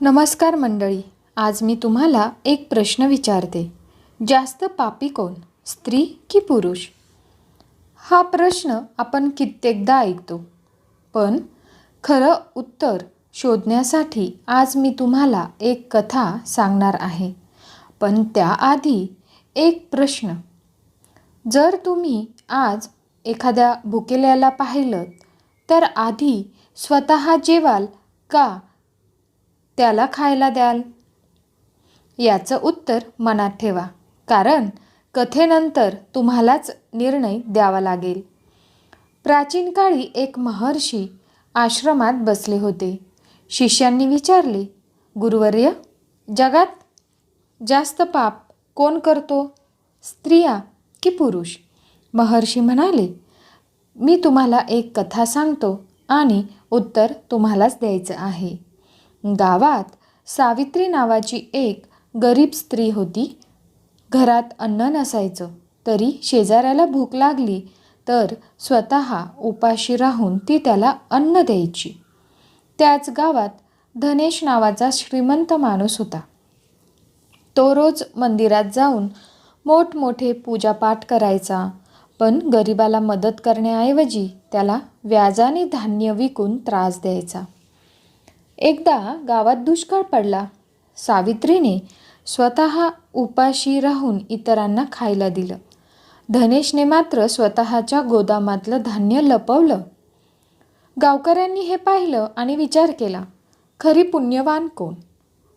नमस्कार मंडळी आज मी तुम्हाला एक प्रश्न विचारते. जास्त पापी कोण स्त्री की पुरुष? हा प्रश्न आपण कित्येकदा ऐकतो. पण खरं उत्तर शोधण्यासाठी आज मी तुम्हाला एक कथा सांगणार आहे. पण त्याआधी एक प्रश्न. जर तुम्ही आज एखाद्या भुकेल्याला पाहिलं तर आधी स्वतः जेवाल का? त्याला खायला द्याल? याचं उत्तर मनात ठेवा. कारण कथेनंतर तुम्हालाच निर्णय द्यावा लागेल. प्राचीन काळी एक महर्षी आश्रमात बसले होते. शिष्यांनी विचारले गुरुवर्य जगात जास्त पाप कोण करतो? स्त्रिया की पुरुष? महर्षी म्हणाले मी तुम्हाला एक कथा सांगतो आणि उत्तर तुम्हालाच द्यायचं आहे. गावात सावित्री नावाची एक गरीब स्त्री होती. घरात अन्न नसायचं तरी शेजाऱ्याला भूक लागली तर स्वतः उपाशी राहून ती त्याला अन्न द्यायची. त्याच गावात धनेश नावाचा श्रीमंत माणूस होता. तो रोज मंदिरात जाऊन मोठमोठे पूजापाठ करायचा पण गरिबाला मदत करण्याऐवजी त्याला व्याजाने धान्य विकून त्रास द्यायचा. एकदा गावात दुष्काळ पडला. सावित्रीने स्वतः उपाशी राहून इतरांना खायला दिलं. धनेशने मात्र स्वतःच्या गोदामातलं धान्य लपवलं. गावकऱ्यांनी हे पाहिलं आणि विचार केला खरी पुण्यवान कोण?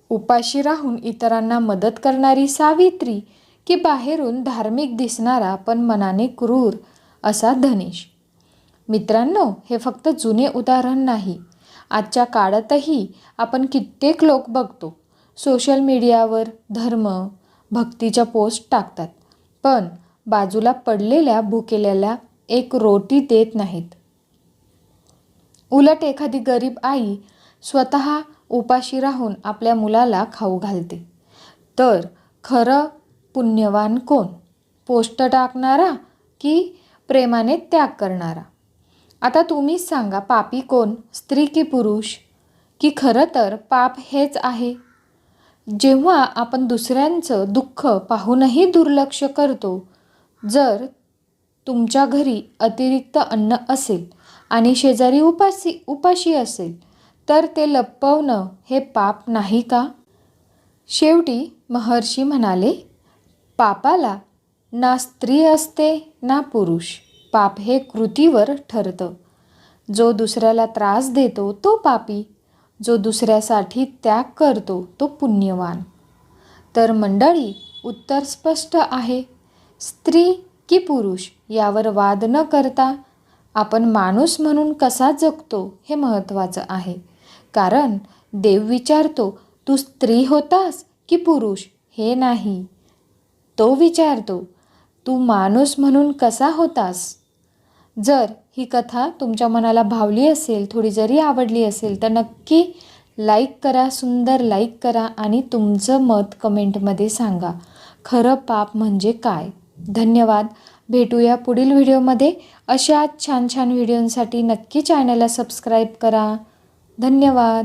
उपाशी राहून इतरांना मदत करणारी सावित्री की बाहेरून धार्मिक दिसणारा पण मनाने क्रूर असा धनेश? मित्रांनो हे फक्त जुने उदाहरण नाही. आजच्या काळातही आपण कित्येक लोक बघतो. सोशल मीडियावर धर्म भक्तीच्या पोस्ट टाकतात. पण बाजूला पडलेल्या भुकेल्याला एक रोटी देत नाहीत. उलट एखादी गरीब आई स्वतः उपाशी राहून आपल्या मुलाला खाऊ घालते. तर खरं पुण्यवान कोण? पोस्ट टाकणारा की प्रेमाने त्याग करणारा? आता तुम्हीच सांगा पापी कोण? स्त्री की पुरुष? की खरं तर पाप हेच आहे? जेव्हा आपण दुसऱ्यांचं दुःख पाहूनही दुर्लक्ष करतो जर तुमच्या घरी अतिरिक्त अन्न असेल आणि शेजारी उपासी उपाशी असेल तर ते लपवणं हे पाप नाही का? शेवटी महर्षी म्हणाले पापाला ना स्त्री असते ना पुरुष. पाप हे कृतीवर ठरतं. जो दुसऱ्याला त्रास देतो तो पापी. जो दुसऱ्यासाठी त्याग करतो तो पुण्यवान. तर मंडळी उत्तर स्पष्ट आहे. स्त्री की पुरुष यावर वाद न करता आपण माणूस म्हणून कसा जगतो हे महत्त्वाचं आहे. कारण देव विचारतो तू स्त्री होतास की पुरुष? हे नाही. तो विचारतो तू माणूस म्हणून कसा होतास? जर ही कथा तुमच्या मनाला भावली असेल थोडी जरी आवडली असेल तर नक्की लाईक करा सुंदर लाईक करा आणि तुमचं मत कमेंटमध्ये सांगा. खरं पाप म्हणजे काय? धन्यवाद. भेटूया पुढील व्हिडिओमध्ये. अशाच छान छान व्हिडिओंसाठी नक्की चॅनलला सबस्क्राईब करा. धन्यवाद.